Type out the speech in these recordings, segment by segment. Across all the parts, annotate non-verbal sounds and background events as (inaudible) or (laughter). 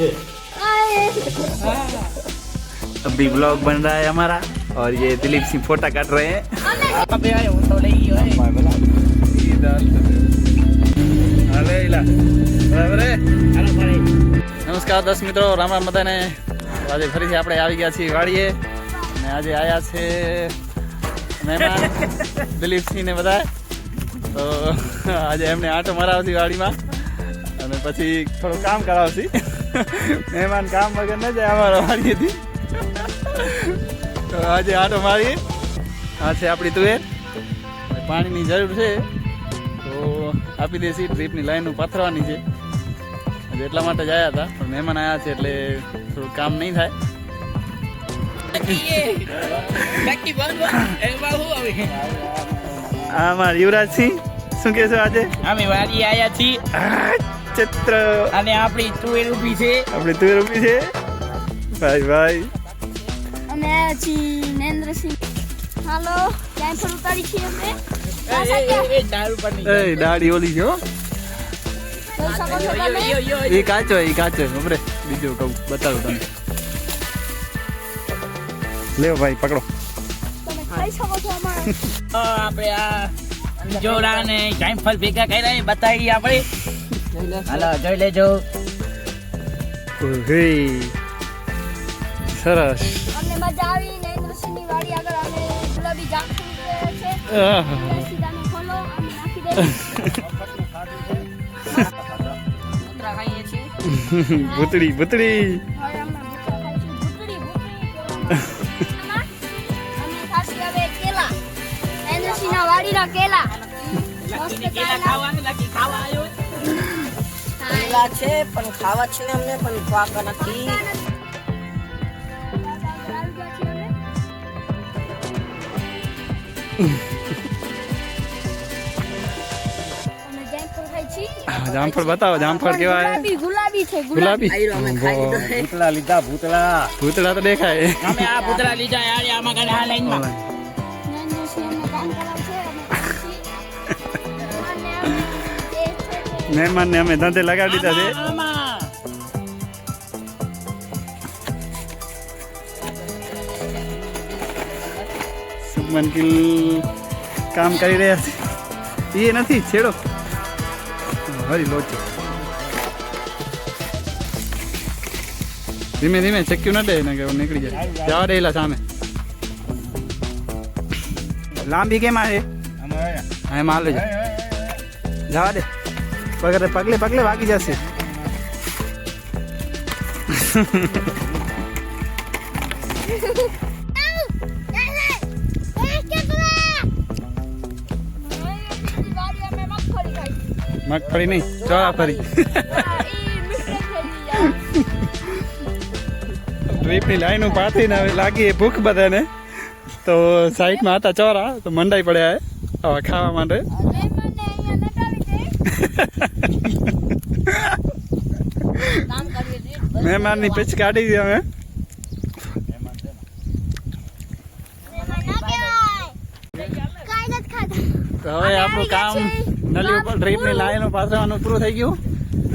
P से अभी blog बन रहा है हमारा और ये दिलीप सिंह फोटा काट रहे हैं અબે આયો હું તો લઈ ગયો હે હાલે ઈલા. બરાબર હે? હાલો ભાઈ નમસ્કાર દસ મિત્રો રામ રામ બધાને આજે ફરીથી આપણે આવી ગયા છીએ વાડીએ અને આજે આવ્યા છે મહેમાન દિલીપસિંહ ને બધા તો આજે એમને આંટો મરાવતી વાડીમાં અને પછી થોડું કામ કરાવતી મહેમાન કામ વગર ન જાય અમારો વાડીએથી તો આજે આટો મારી આ છે આપણી તુવેર. પાણીની જરૂર છે. તો આપી દેસી ટ્રીપની લાઈનો પાથરવાની છે. એટલા માટે જ આવ્યા હતા, પણ મહેમાન આવ્યા છે એટલે થોડું કામ નહીં થાય. મારા હું અમારા યુવરાજસિંહ, શું કહેશો આજે? અમે વાડી આવ્યા છીએ. ચિત્ર. અને આપણી તુવેર ઊભી છે. આપણી તુવેર ઊભી છે. ભાઈ ભાઈ. અમે છીએ નરેન્દ્રસિંહ. હાલો ક્યાં પર ઉતારી છીએ અમે? એ, ઓલી કાચો એ કાચો ખબરે બીજું કહું બતાવું તમે લેવો ભાઈ પકડો. (laughs) આપણે આ જોડા ને જામફળ ભેગા કર્યા એ બતાવી આપણે હાલો જોઈ લેજો. સરસ. અમને મજા આવી નરેન્દ્રસિંહની વાડી આગળ અમે ગુલાબી જામફળ છે. આહ. ખોલો અમે નાખી દઈએ. કૂતરા ખાઈએ છીએ. ભૂતડી ભૂતડી કેલા. કેલા. મસ્ત કેલા ખાવાનું લાગી ખાવા આવ્યો તપેલા છે પણ ખાવા છે અમને પણ ખવાતા નથી જામફળ બતાવો જામફળ કેવા ગુલાબી છે ગુલાબી ભૂતળા લીધા ભૂતળા ભૂતળા તો દેખાય અમે આ ભૂતળા લીધા યાર આમાં ગાડી આ લાઈનમાં છે કે મહેમાન ને અમે ધંધે લગાડી દીધા છે. સુમન કિલ કામ કરી રહ્યા છે. એ નથી છેડો. હરી લોચો. ધીમે ધીમે ચક્યું ન દે ને કે નીકળી જાય. જવા દેલા સામે. લાંબી કેમ આવે એમાં હાલે જવા દે. પગલે પગલે પગલે વાગી જશે. મગફળી નહીં ચોરા ફરી. ટ્રીપની લાઈનો ને હવે લાગી એ ભૂખ બધાને. તો સાઈડમાં હતા ચોરા તો મંડાઈ પડ્યા હવે ખાવા માટે. મહેમાનની પીચ કાઢી દે અમે. તો હવે આપણું કામ નલી ઉપર ડ્રીપની લાઈન પાથરવાનું પૂરું થઈ ગયું.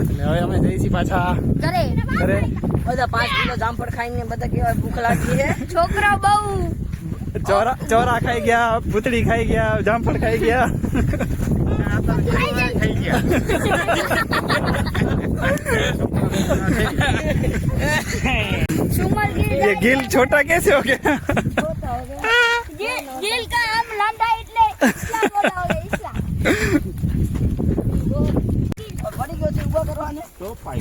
એટલે હવે અમે જઈશું પાછા ઘરે. ઘરે. બધા પાંચ કિલો જામફળ ખાઈને બધા કેવા ભૂખ લાગી છે. (laughs) છોકરા બહુ. ચોરા ચોરા ખાઈ ગયા ભૂતળી ખાઈ ગયા જામફળ ખાઈ ગયા. સુમરગીર ये गिल छोटा कैसे हो गया દિલ દિલ કા આમ લાંડા એટલે ઇસ્લામ બોલાવે ઇસ્લામ પડી ગયો છે ઉભો કરવાને तो पाई